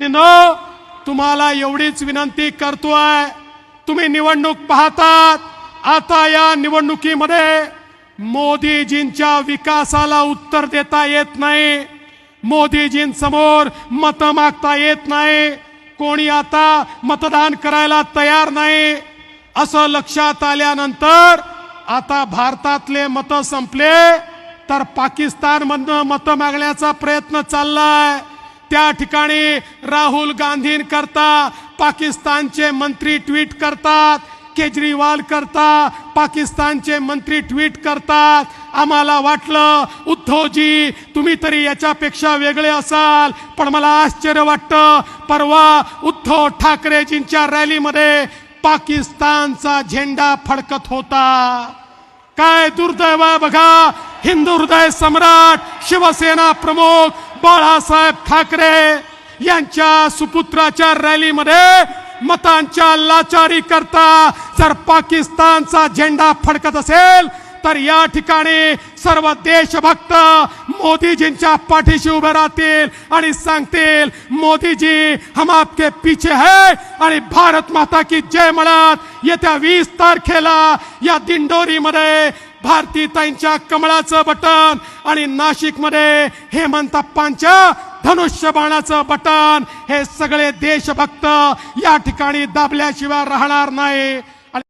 न तुम्हाला एवढीच विनंती करतोय. तुम्ही निवडणूक पाहतात. आता या निवडणुकीमध्ये मोदीजींच्या विकासाला उत्तर देता येत नाही. मोदीजींसमोर मत मागता येत नाही. कोणी आता मतदान करायला तयार नाही. असं लक्षात आल्यानंतर आता भारतातले मत संपले. तर पाकिस्तानमधनं मतं मागण्याचा प्रयत्न चाललाय. त्या ठिकाणी राहुल गांधींकरता पाकिस्तानचे मंत्री ट्विट करतात केजरीवाल करता पाकिस्तानचे मंत्री ट्विट करतात. आम्हाला वाटलं उद्धवजी तुम्ही तरी याच्यापेक्षा वेगळे असाल. पण मला आश्चर्य वाटतं परवा उद्धव ठाकरेजींच्या रॅलीमध्ये पाकिस्तानचा झेंडा फडकत होता. काय दुर्दैव बघा हिंदू हृदय सम्राट शिवसेना प्रमुख बाळासाहेब ठाकरे यांच्या सुपुत्राच्या रॅलीमध्ये मतांच्या लाचारी करता जर पाकिस्तानचा झेंडा फडकत असेल तर या ठिकाणी सर्व देशभक्त मोदीजींच्या पाठीशी उभे राहतील आणि सांगतील मोदीजी हम आपके पीछे है आणि भारत माता की जय म्हणत येत्या वीस तारखेला या दिंडोरीमध्ये भारतीताईंच्या कमळाचं बटन आणि नाशिकमध्ये हेमंतप्पांच्या धनुष्यबाणाचं बटन हे सगळे देशभक्त या ठिकाणी दाबल्याशिवाय राहणार नाही.